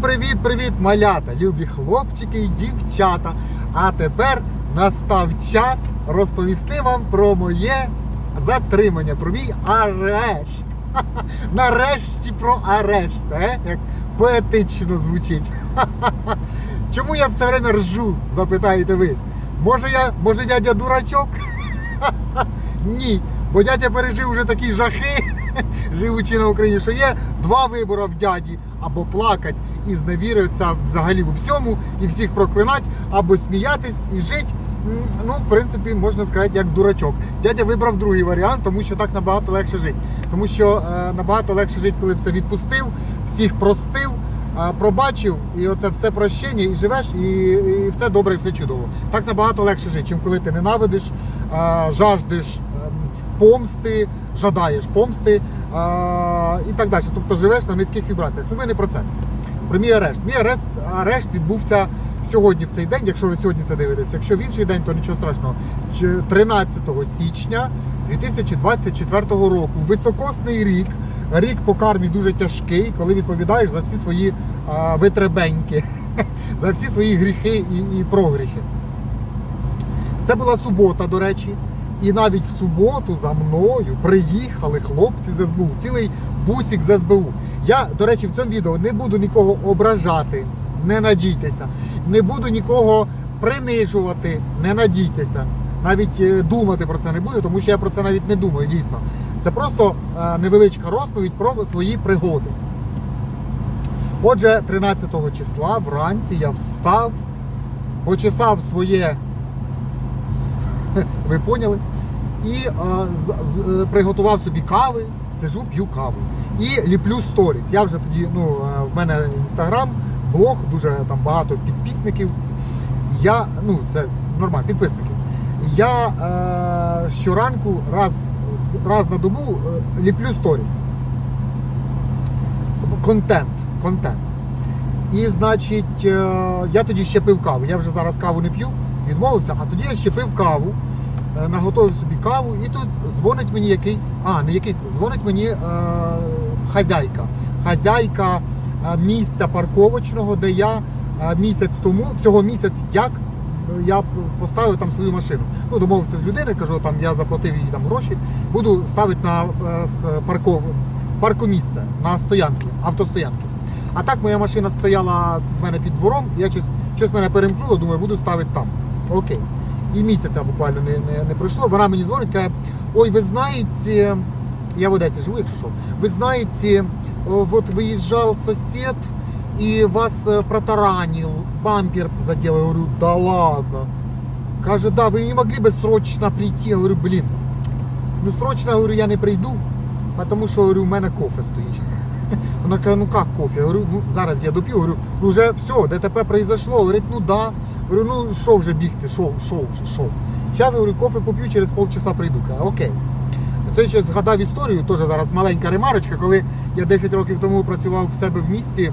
Привіт-привіт, малята, любі хлопчики і дівчата. А тепер настав час розповісти вам про моє затримання, про мій арешт. Нарешті про арешт, е? як поетично звучить. Ха-ха-ха. Чому я все время ржу, запитаєте ви? Може я, може дядя дурачок? Ні, бо дядя пережив вже такі жахи, живучи на Україні, що є два вибори в дяді. Або плакать і зневіритися взагалі у всьому і всіх проклинать, або сміятись і жити. Ну, в принципі, можна сказати, як дурачок. Дядя вибрав другий варіант, тому що так набагато легше жити. Тому що е, набагато легше жити, коли все відпустив, всіх простив, е, пробачив, і оце все прощення, і живеш, і, і все добре, і все чудово. Так набагато легше жити, чим коли ти ненавидиш, е, жаждеш ем, помсти, жадаєш помсти а, і так далі. Тобто живеш на низьких вібраціях. Ну, ми не про це. Про мій арешт. Мій арешт, арешт відбувся сьогодні в цей день, якщо ви сьогодні це дивитесь. Якщо в інший день, то нічого страшного. 13 січня 2024 року. Високосний рік. Рік по кармі дуже тяжкий, коли відповідаєш за всі свої а, витребеньки, за всі свої гріхи і, і прогріхи. Це була субота, до речі. І навіть в суботу за мною приїхали хлопці з СБУ, цілий бусик з СБУ. Я, до речі, в цьому відео не буду нікого ображати, не надійтеся. Не буду нікого принижувати, не надійтеся. Навіть е, думати про це не буду, тому що я про це навіть не думаю, дійсно. Це просто е, невеличка розповідь про свої пригоди. Отже, 13 числа вранці я встав, почесав своє ви поняли? І е, з, з- приготував собі кави, сижу, п'ю каву. І ліплю сторіс. Я вже тоді, ну, е, в мене інстаграм, блог, дуже там багато підписників. Я, ну, це нормально, підписників. Я е, щоранку раз, раз на добу е, ліплю сторіс. Контент. Контент. І, значить, е, я тоді ще пив каву. Я вже зараз каву не п'ю, відмовився, а тоді я ще пив каву, наготовив собі каву, і тут дзвонить мені якийсь, а, не якийсь, дзвонить мені е, хазяйка. Хазяйка е, місця парковочного, де я е, місяць тому, всього місяць як е, я поставив там свою машину. Ну, домовився з людиною, кажу, там я заплатив їй там гроші, буду ставити на е, парков, паркомісце, на стоянки, автостоянки. А так моя машина стояла в мене під двором, я щось, щось мене перемкнуло, думаю, буду ставити там. Окей. І місяця буквально не, не, не пройшло. Вона мені дзвонить, каже, ой, ви знаєте, я в Одесі живу, якщо що, ви знаєте, о, вот виїжджав сосед і вас е, протаранив, бампер задел. Я говорю, да ладно. Каже, да, ви не могли би срочно прийти. Я говорю, блін, ну срочно говорю, я не прийду, тому що говорю, у мене кофе стоїть. Вона каже, ну як кофе? Я говорю, ну зараз я доп'ю, говорю, ну вже все, ДТП произошло. Говорить, ну да. Говорю, ну що вже бігти, що, що вже, що. Зараз говорю, кофе поп'ю, через полчаса прийду. Каже, окей. Це ще згадав історію, теж зараз маленька ремарочка, коли я 10 років тому працював в себе в місті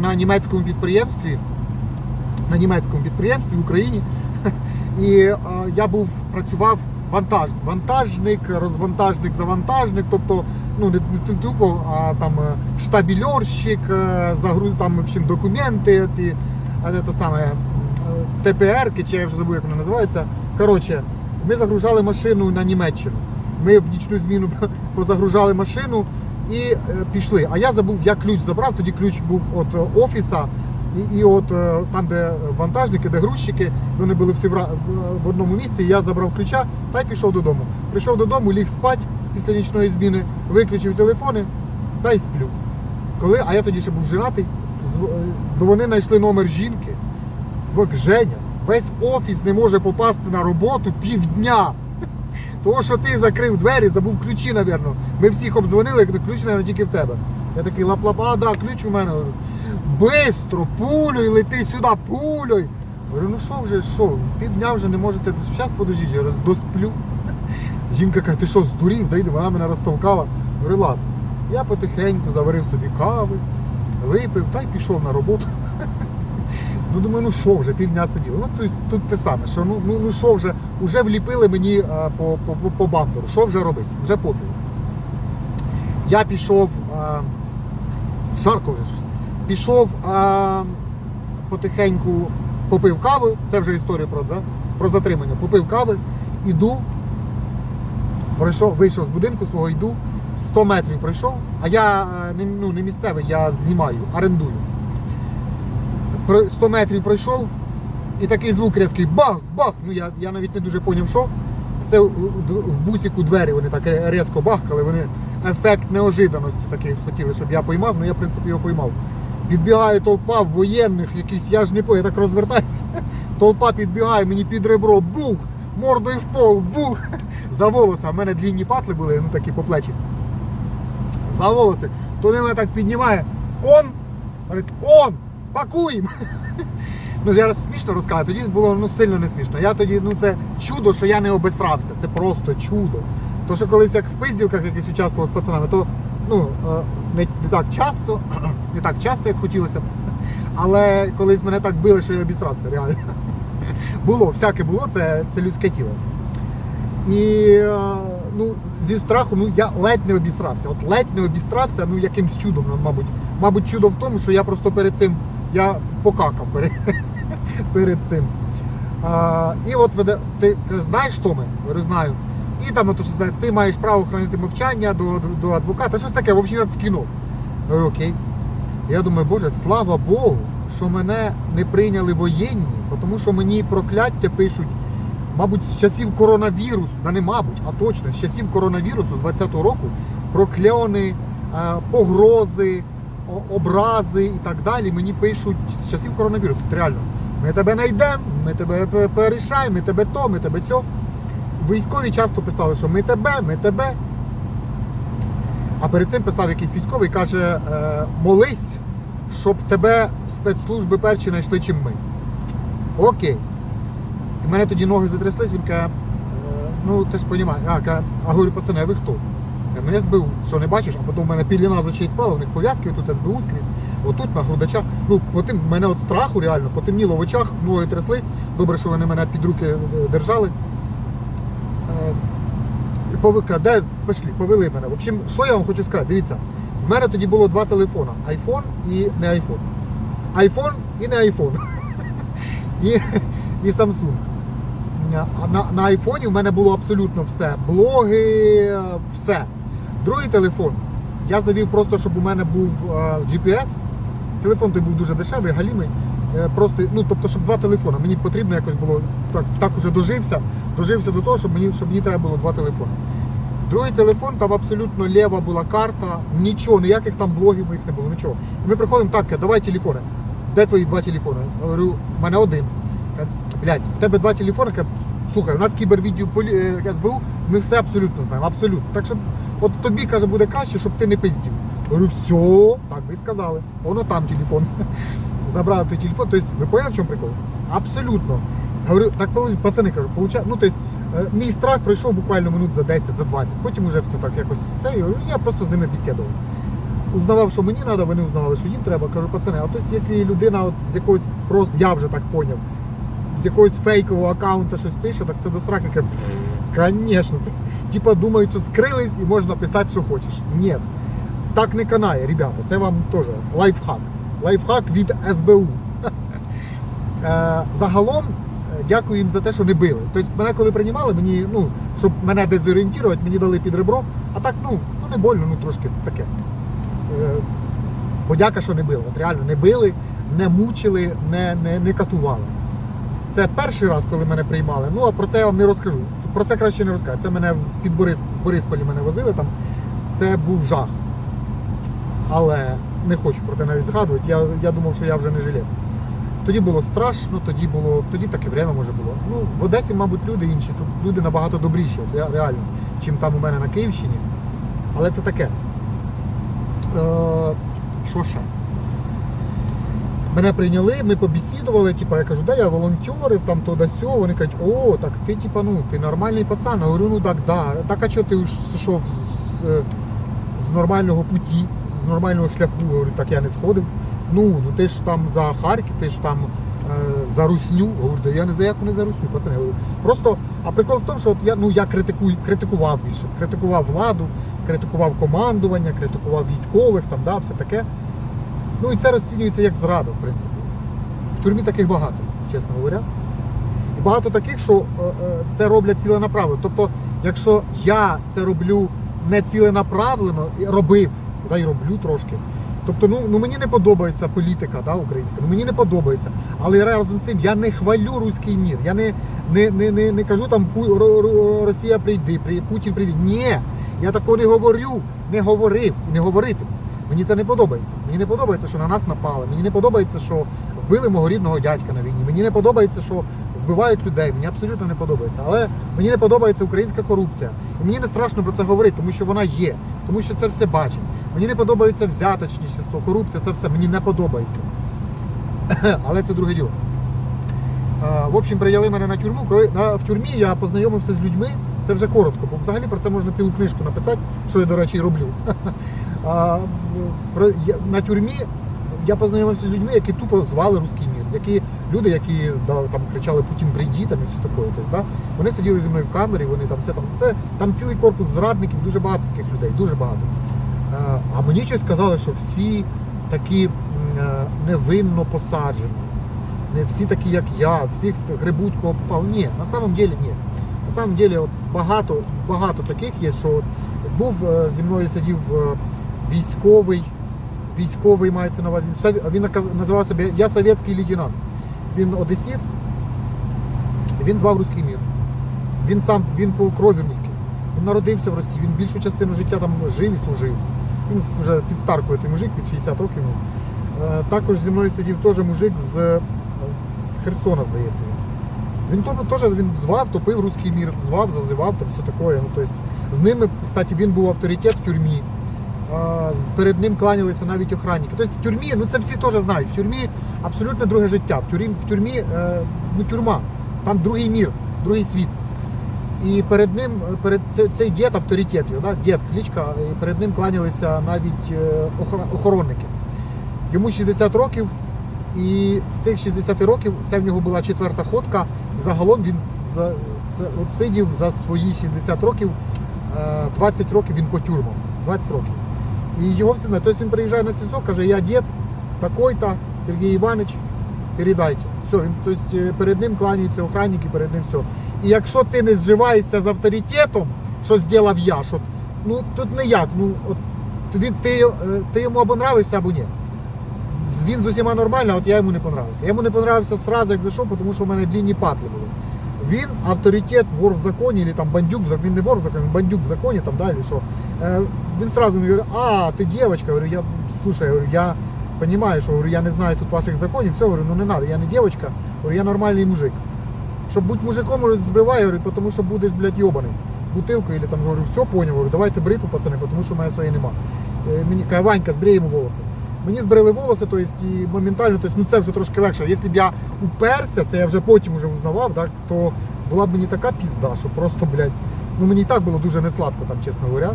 на німецькому підприємстві, на німецькому підприємстві в Україні. І я був працював вантаж, вантажник, розвантажник, завантажник, тобто ну не, не тупо, а там е, штабельорщик, е, загруз там в общем, документи, ці а це саме ТПР, чи я вже забув, як воно називається. Коротше, ми загружали машину на Німеччину. Ми в нічну зміну позагружали машину і е, пішли. А я забув, я ключ забрав, тоді ключ був від е, офіса. І, і от е, там, де вантажники, де грузчики, вони були всі в, в, в одному місці, я забрав ключа та й пішов додому. Прийшов додому, ліг спать після нічної зміни, виключив телефони та й сплю. Коли, а я тоді ще був женатий, е, вони знайшли номер жінки. Звик Женя, весь офіс не може попасти на роботу півдня. Того, що ти закрив двері, забув ключі, напевно. Ми всіх обдзвонили, ключ, мабуть, тільки в тебе. Я такий лап-лап, а, да, ключ у мене. Бистро, пулюй, лети сюди, пулюй. Говорю, ну що вже, що, півдня вже не можете, зараз подождіть, я досплю. Жінка каже, ти що, здурів, да йди, вона мене розтолкала. Говорю, ладно. Я потихеньку заварив собі кави, випив та й пішов на роботу. Ну думаю, ну що вже, півдня сиділи. Ну тобто, тут те саме, що ну, ну, ну що вже, вже вліпили мені а, по, по, по, по бамперу. Що вже робити? Вже пофіг. Я пішов, а, жарко вже. Пішов а, потихеньку, попив кави, це вже історія про, да? про затримання. Попив кави, іду, пройшов, вийшов з будинку свого, йду, 100 метрів пройшов, а я е, ну, не місцевий, я знімаю, орендую. Про- 100 метрів пройшов, і такий звук різкий бах, бах. Ну я, я навіть не дуже поняв, що. Це у- у- в бусіку двері вони так різко бахкали, вони ефект неожиданості такий хотіли, щоб я поймав, ну я в принципі його поймав. Підбігає толпа воєнних, якісь, я ж не по, я так розвертаюся. Толпа підбігає мені під ребро, бух, мордою в пол, бух. За волоси. А в мене длінні патли були, ну такі по плечі. За волоси. То він мене так піднімає. Он! Говорить, он! Пакуємо! Ну, зараз смішно розказати, тоді було ну, сильно не смішно. Я тоді, ну це чудо, що я не обесрався. Це просто чудо. То, що колись як в пизділках якось участвував з пацанами, то ну, е, не, не так часто, не так часто, як хотілося б. Але колись мене так били, що я обісрався, реально. Було, всяке було, це, це людське тіло. І е, ну, зі страху ну, я ледь не обістрався. От ледь не обістрався, ну якимсь чудом, мабуть. Мабуть, чудо в тому, що я просто перед цим я покакав перед, перед цим. А, і от веде, ти знаєш, Томе? Говорю, знаю. І там ото, що ти маєш право хранити мовчання до, до, адвоката. Щось таке, в общем, як в кіно. Я говорю, окей. Я думаю, Боже, слава Богу, що мене не прийняли воєнні, тому що мені прокляття пишуть, мабуть, з часів коронавірусу, да не мабуть, а точно, з часів коронавірусу з 20-го року прокляни, е, погрози, образи і так далі. Мені пишуть з часів коронавірусу. Реально. Ми тебе знайдемо, ми тебе пе- порішаємо, ми тебе то, ми тебе сьо. Військові часто писали, що ми тебе, ми тебе. А перед цим писав якийсь військовий, каже, е, молись, щоб тебе спецслужби перші знайшли, чим ми. Окей. У мене тоді ноги затряслись, він каже, е, ну ти ж розумієш, а, говорю, пацани, а ви хто? Я СБУ, що не бачиш, а потім в мене піліна з очей спала, у них пов'язки, тут СБУ скрізь, отут на грудачах. Ну, потім мене от страху реально, потемніло в очах, ноги тряслись. Добре, що вони мене під руки е, держали. Е, і повика, де пішли, повели мене. В общем, що я вам хочу сказати? Дивіться, в мене тоді було два телефони: iPhone і не iPhone. iPhone і не iPhone. І, і Samsung. На, на айфоні в мене було абсолютно все. Блоги, все. Другий телефон. Я завів просто, щоб у мене був е, GPS. Телефон той був дуже дешевий, галімий. Е, Просто, ну, тобто, щоб два телефони. Мені потрібно якось було, так, так уже дожився, дожився до того, щоб мені, щоб мені треба було два телефони. Другий телефон, там абсолютно лєва була карта, нічого, ніяких там блогів моїх не було, нічого. І ми приходимо, так, давай телефони. Де твої два телефони? Я говорю, в мене один. Блядь, в тебе два телефони. Слухай, у нас кібервідділ е, СБУ, ми все абсолютно знаємо, абсолютно. Так що от тобі каже, буде краще, щоб ти не пиздів. Говорю, все, так ви сказали. Воно там телефон. Забрали той телефон. Тобто, ви поняли, в чому прикол? Абсолютно. Говорю, так пацани кажу, получа... ну тобто, е, мій страх пройшов буквально минут за 10, за 20. Потім вже все так якось це. Я просто з ними бесідував. Узнавав, що мені треба, вони узнавали, що їм треба. Кажу, пацани, а тобто, якщо людина от з якогось просто, я вже так поняв, з якогось фейкового аккаунта щось пише, так це до сраки каже, звісно, це типа думають, що скрились і можна писати, що хочеш. Ні. Так не канає, ребята. Це вам теж лайфхак. Лайфхак від СБУ. Е, Загалом, е, дякую їм за те, що не били. Тобто мене коли приймали, мені, ну, щоб мене дезорієнтувати, мені дали під ребро, а так, ну, ну не больно, ну трошки таке. Е, Подяка, що не били. От реально не били, не мучили, не, не, не катували. Це перший раз, коли мене приймали. Ну а про це я вам не розкажу. Про це краще не розказати. Це мене під Борис, Борисполі мене возили там. Це був жах. Але не хочу про це навіть згадувати. Я, я думав, що я вже не жилець. Тоді було страшно, тоді було, тоді таке время може було. Ну, в Одесі, мабуть, люди інші. Тут люди набагато добріші, реально, чим там у мене на Київщині. Але це таке. Е, що ще? Мене прийняли, ми побесідували, типу, я кажу, да, я волонтерив, там то да сьо. Вони кажуть, о, так ти типа, ну, ти нормальний пацан. Я говорю, ну так, да. Так а чого ти ж сішов з, з, нормального путі, з нормального шляху? Я говорю, так я не сходив. Ну, ну ти ж там за Харків, ти ж там е, за Русню. Я говорю, да я не за яку не за Русню, пацани. Я говорю, просто, а прикол в тому, що от я, ну, я критикую, критикував більше, критикував владу, критикував командування, критикував військових, там, да, все таке. Ну і це розцінюється як зрада, в принципі. В тюрмі таких багато, чесно говоря. І багато таких, що е, е, це роблять ціленаправлено. Тобто, якщо я це роблю не ціленаправлено, робив, та й роблю трошки. Тобто, ну, ну мені не подобається політика да, українська, ну мені не подобається. Але разом з цим я не хвалю руський мір. Я не, не, не, не, не кажу там «Пу- Ро- Ро- Росія прийди, Путін прийде. Ні, я такого не говорю, не говорив і не говоритиму. Мені це не подобається. Мені не подобається, що на нас напали. Мені не подобається, що вбили мого рідного дядька на війні. Мені не подобається, що вбивають людей. Мені абсолютно не подобається. Але мені не подобається українська корупція. І мені не страшно про це говорити, тому що вона є, тому що це все бачить. Мені не подобається взяточничество, корупція, це все мені не подобається. Але це друге діло. В общем, прийняли мене на тюрму. Коли в тюрмі я познайомився з людьми, це вже коротко, бо взагалі про це можна цілу книжку написати, що я, до речі, роблю. А, про, я, на тюрмі я познайомився з людьми, які тупо звали руський мір. Які люди, які да, там кричали Путін прийди, там і все таке. Тобто, да, вони сиділи зі мною в камері, вони там все там. Це там цілий корпус зрадників, дуже багато таких людей, дуже багато. Е, А мені щось сказали, що всі такі е, невинно посаджені. Не всі такі, як я, всіх грибуть, кого попав. Ні, на самом деле ні. На самом деле от багато, багато таких є, що от був е, зі мною сидів е, військовий, військовий мається на увазі. Він називав себе Я совєтський лейтенант. Він одесіт, він звав Руський мір. Він сам він по крові русський. Він народився в Росії, він більшу частину життя там жив і служив. Він вже під старкою той мужик, під 60 років. Е, Також зі мною сидів теж мужик з, з Херсона, здається. Він теж він звав, топив руський мір, звав, зазивав, там все таке. Ну, тобто, з ними, кстати, він був авторитет в тюрмі. Перед ним кланялися навіть охранники. Тобто в тюрмі, ну це всі теж знають, в тюрмі абсолютно друге життя. В тюрмі, в тюрмі е, ну, тюрма, там другий мір, другий світ. І перед ним, е, перед цей дід авторитет, його, да? дід кличка, і перед ним кланялися навіть е, охоронники. Йому 60 років, і з цих 60 років це в нього була четверта ходка. Загалом він за, це, от сидів за свої 60 років, е, 20 років він по тюрмам. 20 років. І його всі знають. Тобто він приїжджає на СІЗО, каже, я дід такой-то, Сергій Іванович, передайте. Все, він, тобто, е, перед ним кланяються охранники, перед ним все. І якщо ти не зживаєшся з авторитетом, що зробив я, що ну тут не як, ну от він, ти, е, ти йому або нравишся, або ні. Він з усіма нормально, а от я йому не понравився. Я йому не понравився сразу, як зайшов, тому що в мене длінні патли були. Він авторитет, вор в законі, або там бандюк в законі, він не вор в законі, він бандюк в законі, там далі що. Е, він сразу мені говорить, а, ти дівчинка, говорю, я, слушай, говорю, я розумію, що говорю, я не знаю тут ваших законів, все, говорю, ну не треба, я не дівчинка, говорю, я нормальний мужик. Щоб бути мужиком, говорю, збривай, говорю, тому що будеш, блядь, йобаний. Бутилкою, или там, говорю, все поняв, говорю, давайте бритву, пацани, тому що мене своєї нема. Е, Мені Ванька, збрий йому волоси. Мені збрили волоси, то есть, і моментально, то есть, ну це вже трошки легше. Якщо б я уперся, це я вже потім вже узнавав, так, то була б мені така пізда, що просто, блядь, ну мені і так було дуже несладко, там, чесно говоря,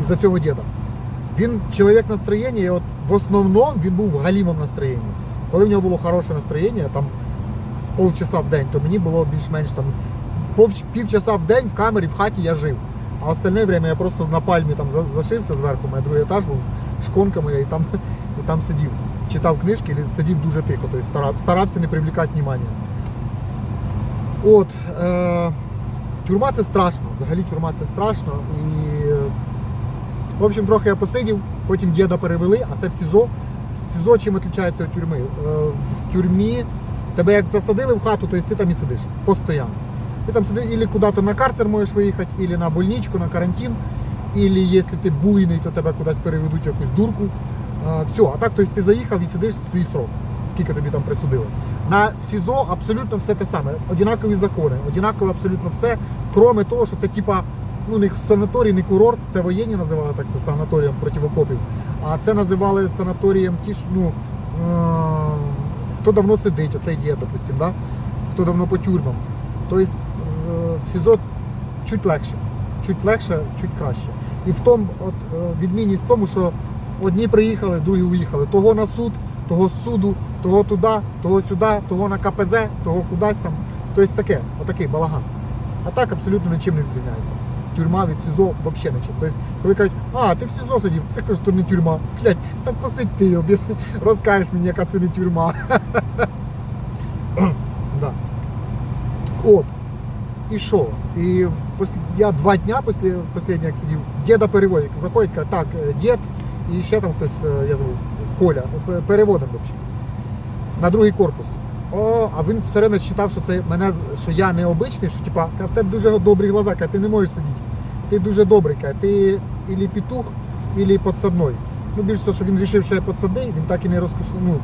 із-за цього діда. Він чоловік настроєння, і от в основному він був галімом настроєнні. Коли в нього було хороше настроєння, там полчаса в день, то мені було більш-менш там півчаса в день в камері, в хаті я жив. А остальне время я просто на пальмі там зашився зверху, мене другий етаж був, шконка і там, і там сидів. Читав книжки, і сидів дуже тихо, тобто старав, старався не привлекати внимання. От, е, тюрма це страшно, взагалі тюрма це страшно. І, в общем, трохи я посидів, потім діда перевели, а це в СІЗО. СІЗО чим відрізняється від тюрми? Е, в тюрмі тебе як засадили в хату, то ти там і сидиш постійно. Ти там сидиш, или куди-то на карцер можеш виїхати, или на больничку, на карантин, или якщо ти буйний, то тебе кудись переведуть в якусь дурку. А, все, а так, то есть ти заїхав і сидиш свій срок, скільки тобі там присудили. На СІЗО абсолютно все те саме, однакові закони, однаково абсолютно все, кроме того, що це типа, ну, них санаторій, не курорт, це воєнні називали так, це санаторієм проти окопів. А це називали санаторієм ті ж, ну, е, хто давно сидить, оцей дід, допустим, да? хто давно по тюрмам. Тобто в СІЗО чуть легше, чуть легше, чуть краще. І в тому от, е, відмінність в тому, що одні приїхали, другі уїхали. Того на суд, того з суду, того туди, того сюди, того на КПЗ, того кудись там. Тобто таке, отакий балаган. А так абсолютно нічим не відрізняється. тюрма від СІЗО взагалі нічого. Тобто, коли кажуть, а, ти в СІЗО сидів, то ж то не тюрма. Блядь, так посидь ти, об'ясни, розкажеш мені, яка це не тюрма. От. І що? І я два дня після останнього, сидів, діда переводить. Заходить, каже, так, е, дід і ще там хтось, е, я забув, Коля, пе- переводом взагалі. На другий корпус. О, а він все время вважав, що це мене що я необичний, що типа в тебе дуже добрі глаза, каже, ти не можеш сидіти. Ти дуже добрий, каже, ти ілі петух, ілі підсадной. Ну, більше того, що він вирішив, що я підсадний, він так і не розкусив. Ну,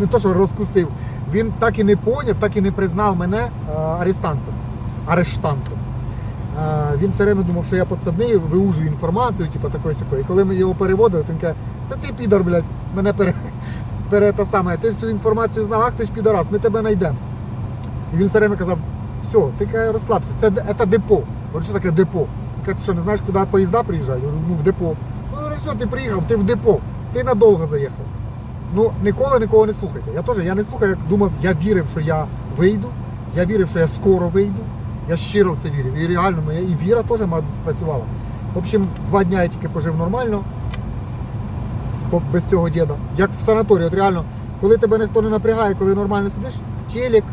не то, що розкусив, він так і не поняв, так і не признав мене е, арестантом, арештантом. Він все время думав, що я підсадний, виужую інформацію, типу такої сякої. І коли ми його переводили, то він каже, це ти підар, блядь, мене пере, пере те саме, ти всю інформацію знав, ах ти ж підарас, ми тебе знайдемо. І він все время казав, все, ти каже, розслабся, це, це депо. Говорю, що таке депо? Каже, ти що, не знаєш, куди поїзда приїжджають? Говорю, ну в депо. Ну, говорю, все, ти приїхав, ти в депо, ти надовго заїхав. Ну, ніколи нікого не слухайте. Я теж я не слухаю, як думав, я вірив, що я вийду, я вірив, що я скоро вийду. Я щиро в це вірив. І реально моя і віра теж спрацювала. В общем, два дня я тільки пожив нормально, без цього діда. Як в санаторії, от реально, коли тебе ніхто не напрягає, коли нормально сидиш, телек,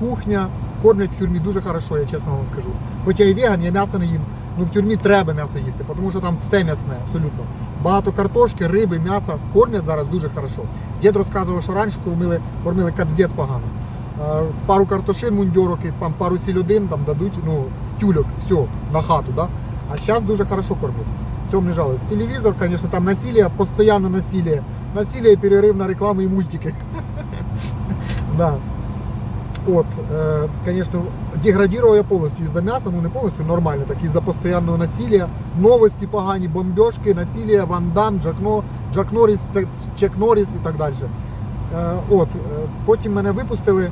кухня, кормлять в тюрмі дуже хорошо, я чесно вам скажу. Хоч я і веган, я м'ясо не їм. Ну в тюрмі треба м'ясо їсти, тому що там все м'ясне, абсолютно. Багато картошки, риби, м'яса кормлять зараз дуже хорошо. Дід розказував, що раніше, коли кормили капздець погано. Е, Пару картошин, мундьорок, і там пару сільодин там дадуть, ну, тюльок, все, на хату, да? А зараз дуже хорошо кормять. В цьому не жалуюсь. Телевізор, звісно, там насилие, постійно насилие. Насилие, перерив на рекламу і мультики. Да. От, е, конечно, я полностью из-за мяса, ну не полностью, нормально, так из-за постоянного насилия, новости погані, бомбежки, насилие, Ван Дам, Джак, Но, Джак Норріс, Чек Норріс і так далі. Е, от, е, потім мене випустили,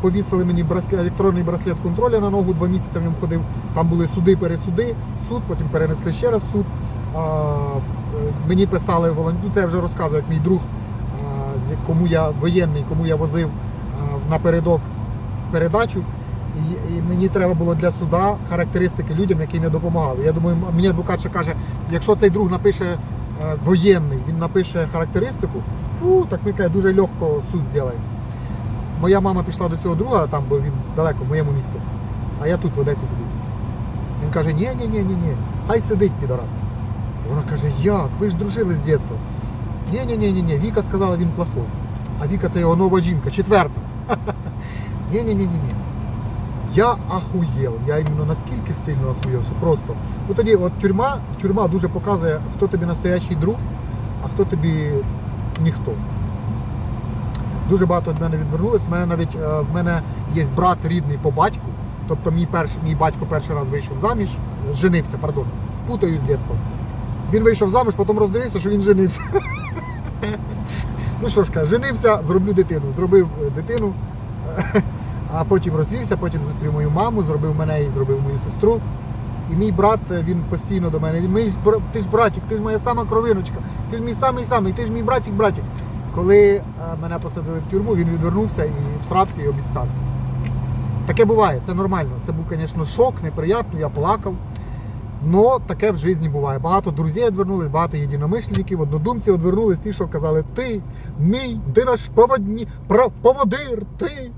повісили мені браслет, електронний браслет контроля на ногу, два місяці в ньому ходив. Там були суди, пересуди, суд, потім перенесли ще раз суд. Е, мені писали волонтери, це я вже розказував, як мій друг, кому я воєнний, кому я возив напередок передачу. І, мені треба було для суда характеристики людям, які не допомагали. Я думаю, мені адвокат ще каже, якщо цей друг напише воєнний, він напише характеристику, фу, так ми каже, дуже легко суд зробимо. Моя мама пішла до цього друга, там, бо він далеко, в моєму місці, а я тут в Одесі сидів. Він каже, ні, ні, ні, ні, ні, хай сидить підорас. Вона каже, як? Ви ж дружили з дитинства. Ні, ні, ні, ні, Віка сказала, він плохой. А Віка це його нова жінка, четверта. Ні, ні, ні, ні, ні. Я ахуєл. Я іменно наскільки сильно ахуєл, що просто. Ну тоді от тюрма, тюрма дуже показує, хто тобі настоящий друг, а хто тобі ніхто. Дуже багато від мене відвернулось. В мене навіть е, в мене є брат рідний по батьку. Тобто мій перший, мій батько перший раз вийшов заміж, женився, пардон, путаю з дитинства. Він вийшов заміж, потім роздивився, що він женився. Ну що ж каже, женився, зроблю дитину. Зробив е, дитину, а потім розвівся, потім зустрів мою маму, зробив мене і зробив мою сестру. І мій брат, е, він постійно до мене, ми ти ж братик, ти ж моя сама кровиночка, ти ж мій самий самий, ти ж мій братик, братик. Коли е, мене посадили в тюрму, він відвернувся і всрався і обіцявся. Таке буває, це нормально. Це був, звісно, шок, неприємно, я плакав. Но таке в житті буває. Багато друзів відвернулись, багато єдиномишленників, однодумців відвернулись, ті, що казали, ти мій, ти наш поводні, поводир, ти,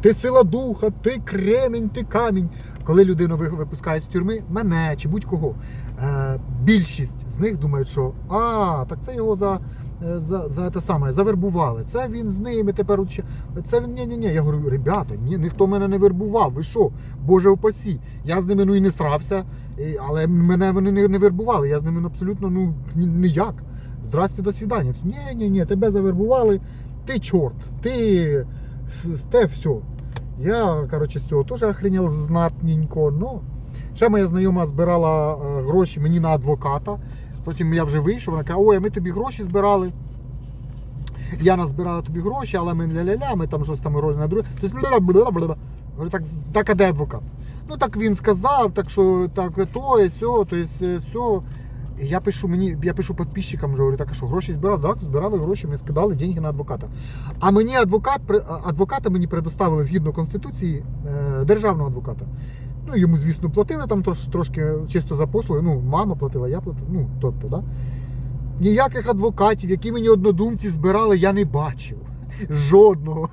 ти сила духа, ти кремінь, ти камінь. Коли людину випускають з тюрми, мене чи будь-кого, е, більшість з них думають, що а, так це його за, е, за, за те саме, завербували. Це він з ними тепер уче. Це він ні, ні, ні. Я говорю, ребята, ні, ніхто мене не вербував. Ви що? Боже упасі. Я з ними ну і не срався, але мене вони не, не вербували. Я з ними ну, абсолютно ну ні- ніяк. Здрасте, до свидання. Ні, ні, ні, тебе завербували. Ти чорт, ти те все. Я, коротше, з цього теж охренел знатненько. Ну, ще моя знайома збирала е, гроші мені на адвоката. Потім я вже вийшов, вона каже, ой, а ми тобі гроші збирали. Я назбирала тобі гроші, але ми ля-ля-ля, ми там щось там роз на друге. Тобто. Говорю, так, так, а де адвокат? Ну так він сказав, так що так то, і сьо, то є все. Я пишу мені, я пишу підписчикам, говорю, так а що гроші збирали? Так, збирали гроші, ми скидали деньги на адвоката. А мені адвокат, адвоката мені предоставили згідно Конституції е, державного адвоката. Ну, йому, звісно, платили там трош, трошки чисто за послуги. Ну, мама платила, я платив. Ну, тобто, да? Ніяких адвокатів, які мені однодумці збирали, я не бачив. Жодного.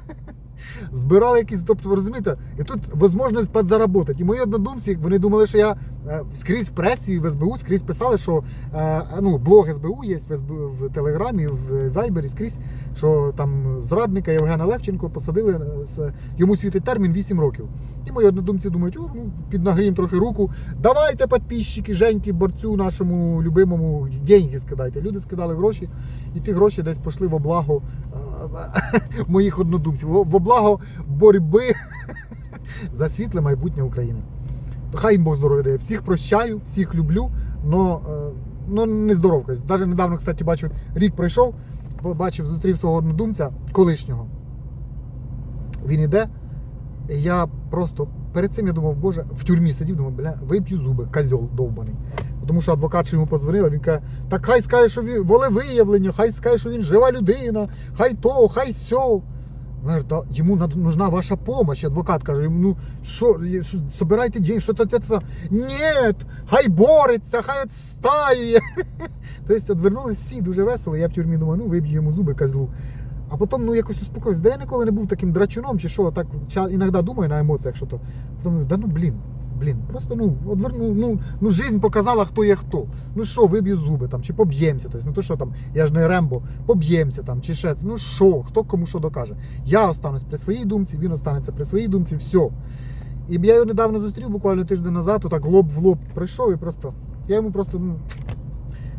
Збирали якісь, тобто, ви розумієте, і тут можливість підзаработати. І мої однодумці, вони думали, що я е, скрізь в пресі, в СБУ, скрізь писали, що е, ну, блог СБУ є в, СБУ, в Телеграмі, в Вайбері, скрізь, що там зрадника Євгена Левченко посадили, е, йому світить термін 8 років. І мої однодумці думають, о, ну, піднагріємо трохи руку, давайте підписчики, Женьки, борцю нашому любимому деньги скидайте. Люди скидали гроші, і ті гроші десь пішли в облаго е, моїх однодумців, в в облаго боротьби за світле майбутнє України. Хай їм Бог здоров'я дає. Всіх прощаю, всіх люблю, е, но не здоровкаюсь. Навіть недавно, кстати, бачив, рік пройшов, побачив, зустрів свого однодумця колишнього. Він іде, я просто перед цим я думав, боже, в тюрмі сидів, думав, бля, вип'ю зуби, козьол довбаний. Тому що адвокат що йому позвонила, він каже, так хай скаже, що він волевиявлення, хай скаже, що він жива людина, хай то, хай сьо. «Та Йому нужна ваша помощь. Адвокат каже, йому, ну що, що, собирайте деньги, що то це. Ні, хай бореться, хай відстаює. Тобто відвернулись всі дуже весело. Я в тюрмі думаю, ну виб'ю йому зуби козлу. А потім ну якось успокоївся. Да я ніколи не був таким драчуном, чи що, так іноді думаю на емоціях, що то. Потім, да ну блін, блін, просто ну, одверну, ну, ну жизнь показала, хто є хто. Ну що, виб'ю зуби там, чи поб'ємося. Тобто, ну то що там, я ж не Рембо, поб'ємося там, чи ще. Ну що, хто кому що докаже. Я останусь при своїй думці, він останеться при своїй думці, все. І я його недавно зустрів, буквально тиждень назад, так лоб в лоб прийшов і просто. Я йому просто. ну,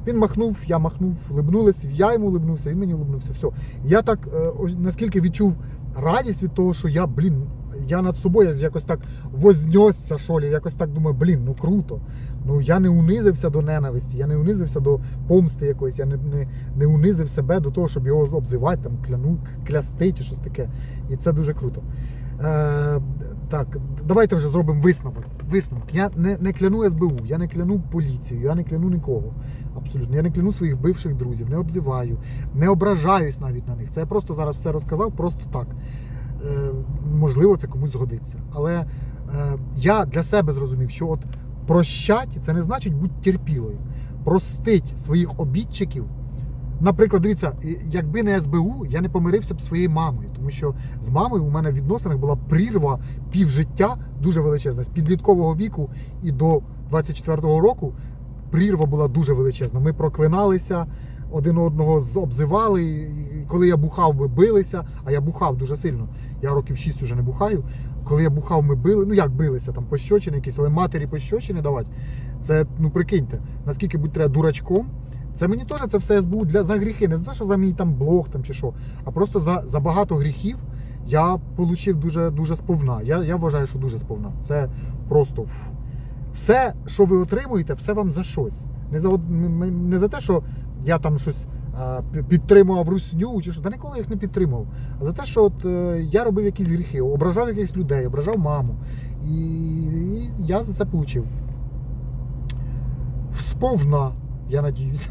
він махнув, я махнув, либнулись, я йому либнувся, він мені либнувся. Все. Я так е, наскільки відчув радість від того, що я, блін, я над собою якось так вознесся, що лі, якось так думаю, блін, ну круто. Ну я не унизився до ненависті, я не унизився до помсти якоїсь, я не, не, не унизив себе до того, щоб його обзивати, там, кляну, клясти чи щось таке. І це дуже круто. Е, так, давайте вже зробимо висновок. Висновок. Я не, не кляну СБУ, я не кляну поліцію, я не кляну нікого. Абсолютно. Я не кляну своїх бивших друзів, не обзиваю, не ображаюсь навіть на них. Це я просто зараз все розказав, просто так. Е, можливо, це комусь згодиться. Але е, я для себе зрозумів, що от прощать це не значить бути терпілою. Простить своїх обідчиків. Наприклад, дивіться, якби не СБУ, я не помирився б своєю мамою, тому що з мамою у мене в відносинах була прірва півжиття дуже величезна. З підліткового віку і до 24-го року прірва була дуже величезна. Ми проклиналися, один одного обзивали. Коли я бухав, ми билися, а я бухав дуже сильно. Я років 6 вже не бухаю. Коли я бухав, ми били. Ну як билися, там пощочини якісь, але матері пощочини давати. Це, ну прикиньте, наскільки будь треба дурачком. Це мені теж це все СБУ для за гріхи. Не за те, що за мій там блог там чи що, а просто за, за багато гріхів я отримав дуже, дуже сповна. Я, я вважаю, що дуже сповна. Це просто все, що ви отримуєте, все вам за щось. Не за, не за те, що я там щось підтримував русню чи що. Та ніколи їх не підтримував. За те, що от, е, я робив якісь гріхи, ображав якихось людей, ображав маму. І, і я за це отримав. Сповна, я надіюсь.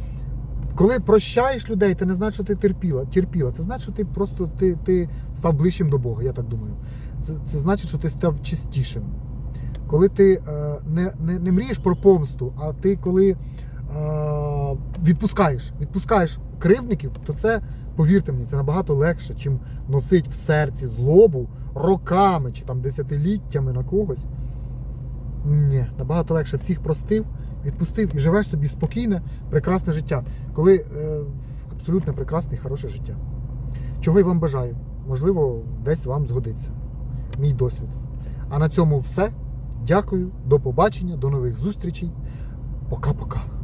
Коли прощаєш людей, це не значить, що ти терпіла. терпіла. Це значить, що ти просто ти, ти став ближчим до Бога, я так думаю. Це, це значить, що ти став чистішим. Коли ти е, не, не, не мрієш про помсту, а ти коли е, відпускаєш, відпускаєш кривдників, то це, повірте мені, це набагато легше, чим носить в серці злобу роками чи там десятиліттями на когось. Ні, набагато легше всіх простив, відпустив і живеш собі спокійне, прекрасне життя, коли е, абсолютно прекрасне і хороше життя. Чого я вам бажаю? Можливо, десь вам згодиться. Мій досвід. А на цьому все. Дякую, до побачення, до нових зустрічей. Пока-пока.